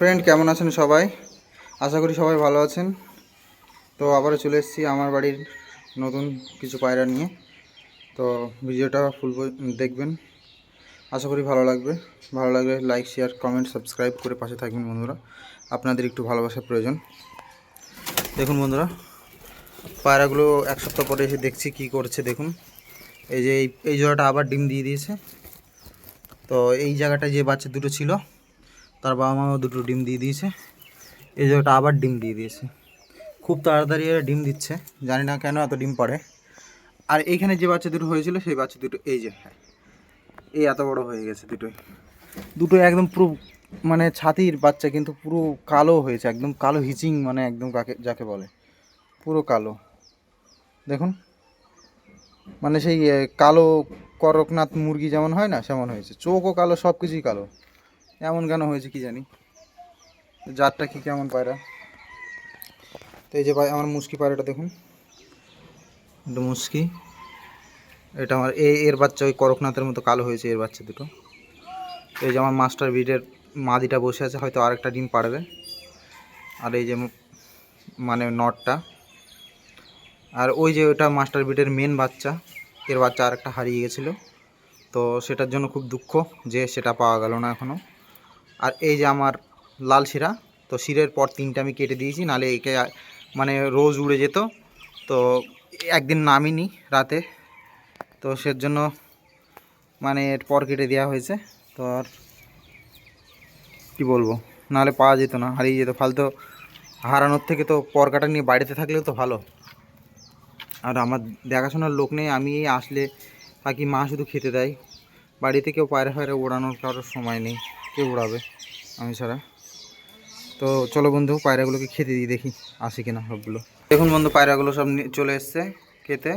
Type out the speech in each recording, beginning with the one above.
Friend কেমন আছেন সবাই? আশা করি সবাই ভালো আছেন। তো আবারও চলে এসেছি আমার বাড়ির নতুন কিছু পায়রা নিয়ে। তো ভিডিওটা ফুল দেখবেন। আশা করি ভালো লাগবে। ভালো লাগলে লাইক শেয়ার কমেন্ট সাবস্ক্রাইব করে পাশে থাকবেন বন্ধুরা। আপনাদের একটু ভালোবাসার প্রয়োজন। দেখুন বন্ধুরা, পায়রাগুলো এক সপ্তাহ পরে এসে দেখছি কি করছে, দেখুন। এই যে এই জোড়াটা আবার ডিম দিয়ে দিয়েছে। তো এই জায়গাটায় যে বাচ্চা দুটো ছিল তার বাবা মাও দুটো ডিম দিয়ে দিয়েছে। এই জায়গাটা আবার ডিম দিয়ে দিয়েছে। খুব তাড়াতাড়ি এরা ডিম দিচ্ছে। জানি না কেন এত ডিম পড়ে। আর এইখানে যে বাচ্চা দুটো হয়েছিল, সেই বাচ্চা দুটো এই যে এই এত বড় হয়ে গেছে দুটোই। দুটো একদম পুরো মানে ছাতির বাচ্চা, কিন্তু পুরো কালো হয়েছে, একদম কালো হিচিং মানে একদম কাকে, যাকে বলে। পুরো কালো। দেখুন। মানে সেই কালো করকনাথ মুরগি যেমন হয় না, সেমন হয়েছে। চোখও কালো সব কিছুই কালো। এমন কেন হয়েছে কি জানি? জাতটা কি কেমন পায়রা? তো এই যে পায়- আমার মুসকি পায়রাটা দেখুন। মুসকি। এটা আমার এ, এর বাচ্চা, ওই করকনাথের মতো কালো হয়েছে এর বাচ্চা দুটো। এই যে আমার মাস্টার বিডের মাদিটা বসে আছে, হয়তো আরেকটা ডিম পারবে। আর এই যে মানে নটটা। আর ওই যে ওটা মাস্টার বিডের মেন বাচ্চা, এর বাচ্চা আরেকটা হারিয়ে গেছিল। তো সেটার জন্য খুব দুঃখ যে সেটা পাওয়া গেল না এখনও আর এই যে আমার লাল শিরা, তো শিরের পর তিনটে আমি কেটে দিয়েছি, নালে একে মানে রোজ উড়ে যেত। তো একদিন নামিনি রাতে, তো সের জন্য মানে এর পর কেটে দেওয়া হয়েছে। তো আর কী বলব নাহলে পাওয়া যেত না, হারিয়ে যেত। ফালতু হারানোর থেকে তো পর কাটা নিয়ে বাড়িতে থাকলেও তো ভালো। আর আমার দেখাশোনার লোক নেই, আমি আসলে বাকি মা শুধু খেতে দেয়। বাড়িতে কেউ পায়রা ফায়রা ওড়ানোর কারোর সময় নেই। কে উড়াবে আমি ছাড়া। তো চলো বন্ধু, পায়রাগুলোকে খেতে দিই দেখি আসে কিনা সবগুলো। দেখুন বন্ধু, পায়রাগুলো সব চলে এসছে খেতে।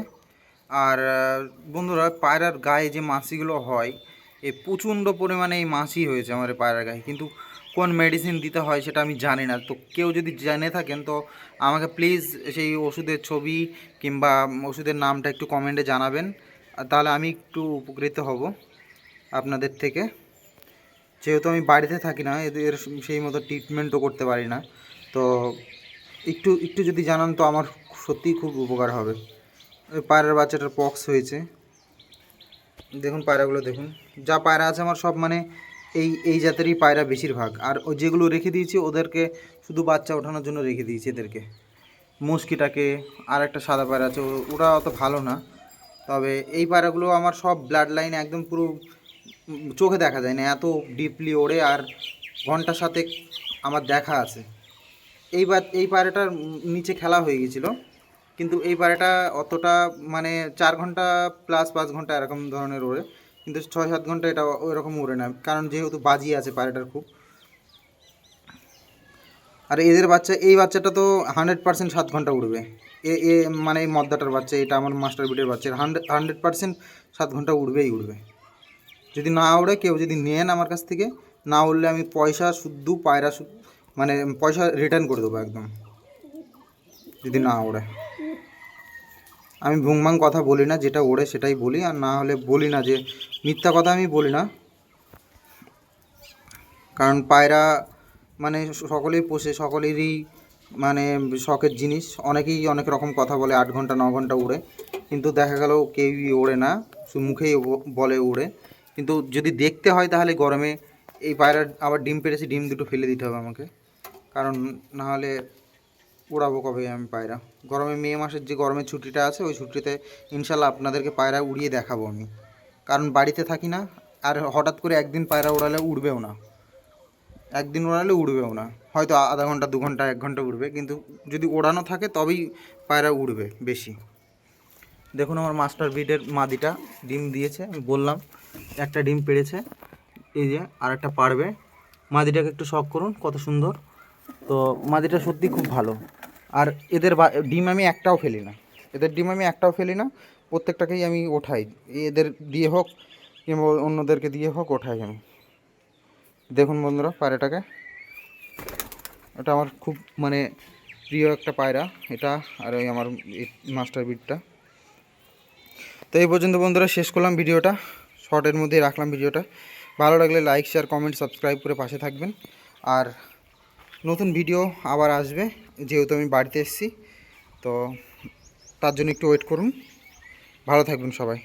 আর বন্ধুরা, পায়রার গায়ে যে মাছিগুলো হয় এই প্রচণ্ড পরিমাণে এই মাছি হয়েছে আমার পায়রার গায়ে। কিন্তু কোন মেডিসিন দিতে হয় সেটা আমি জানি না। তো কেউ যদি জেনে থাকেন, তো আমাকে প্লিজ সেই ওষুধের ছবি কিংবা ওষুধের নামটা একটু কমেন্টে জানাবেন। তাহলে আমি একটু উপকৃত হব আপনাদের থেকে। যেহেতু আমি বাড়িতে থাকি না, এদের সেই মতো ট্রিটমেন্টও করতে পারি না। তো একটু একটু যদি জানান তো আমার সত্যিই খুব উপকার হবে। পায়রার বাচ্চাটার পক্স হয়েছে। দেখুন পায়রাগুলো, দেখুন। যা পায়রা আছে আমার সব মানে এই এই জাতেরই পায়রা বেশিরভাগ। আর ও যেগুলো রেখে দিয়েছি, ওদেরকে শুধু বাচ্চা ওঠানোর জন্য রেখে দিয়েছি এদেরকে। মুসকিটাকে আর একটা সাদা পায়রা আছে ওরা অত ভালো না। তবে এই পায়রাগুলো আমার সব ব্লাড লাইন একদম পুরো চোখে দেখা যায় না, এত ডিপলি ওড়ে আর ঘণ্টার সাথে আমার দেখা আছে। এইবার, এই পায়রাটার নিচে খেলা হয়ে গেছিল কিন্তু এই পায়রাটা অতটা মানে চার ঘণ্টা প্লাস পাঁচ ঘণ্টা এরকম ধরনের ওড়ে, কিন্তু ছয় সাত ঘণ্টা এটা ওই রকম উড়ে না, কারণ যেহেতু বাজি আছে পায়রাটার খুব। আর এদের বাচ্চা, এই বাচ্চাটা তো হান্ড্রেড পার্সেন্ট সাত ঘণ্টা উড়বে। এ এ মানে এই মদ্দাটার বাচ্চা, এটা আমার মাস্টার বিটের বাচ্চা, হান্ড্রেড হান্ড্রেড পার্সেন্ট সাত ঘণ্টা উড়বেই উড়বে। যদি না ওড়ে কেউ যদি নেন আমার কাছ থেকে, না উড়লে আমি পয়সা শুদ্ধ পায়রা মানে পয়সা রিটার্ন করে দেবো একদম, যদি না ওড়ে আমি ভুংভাং কথা বলি না, যেটা ওড়ে সেটাই বলি, আর না হলে বলি না যে, মিথ্যা কথা আমি বলি না। কারণ পায়রা মানে সকলেই পোষে, সকলেরই মানে শখের জিনিস। অনেকেই অনেক রকম কথা বলে, আট ঘণ্টা, ন ঘণ্টা উড়ে। কিন্তু দেখা গেল কেউই ওড়ে না মুখেই বলে উড়ে। কিন্তু যদি দেখতে হয় তাহলে গরমে এই পায়রা আবার ডিম পেড়েছে, ডিম দুটো ফেলে দিতে হবে আমাকে। কারণ না হলে উড়াবো কবে আমি পায়রা। গরমে মে মাসের যে গরমের ছুটিটা আছে, ওই ছুটিতে ইনশাল্লাহ আপনাদেরকে পায়রা উড়িয়ে দেখাবো আমি। কারণ বাড়িতে থাকি না, আর হঠাৎ করে একদিন পায়রা উড়ালে উড়বেও না। একদিন ওড়ালে উড়বেও না। হয়তো আধা ঘণ্টা, দু ঘণ্টা, এক ঘণ্টা উড়বে, কিন্তু যদি ওড়ানো থাকে তবেই পায়রা উড়বে বেশি। দেখুন আমার মাস্টার বিডের মাদিটা ডিম দিয়েছে, আমি বললাম। একটা ডিম পেড়েছে, এই যে আর একটা পারবে। মাদিটাকে একটু শখ করুন, কত সুন্দর। তো মাদিটা সত্যি খুব ভালো। আর এদের ডিম আমি একটাও ফেলি না। এদের ডিম আমি একটাও ফেলি না, প্রত্যেকটাকেই আমি ওঠাই। এদের দিয়ে হোক, কিংবা অন্যদেরকে দিয়ে হোক, ওঠাই আমি। দেখুন বন্ধুরা পায়রাটাকে। এটা আমার খুব মানে প্রিয় একটা পায়রা। এটা আর ওই আমার মাস্টার বিটটা তো এই পর্যন্ত বন্ধুরা শেষ করলাম ভিডিওটা। শর্টের মধ্যে রাখলাম ভিডিওটা। ভালো লাগলে লাইক শেয়ার কমেন্ট সাবস্ক্রাইব করে পাশে থাকবেন। আর নতুন ভিডিও আবার আসবে, যেহেতু আমি বাড়িতে এসেছি, তো তার জন্য একটু ওয়েট করুন। ভালো থাকবেন সবাই।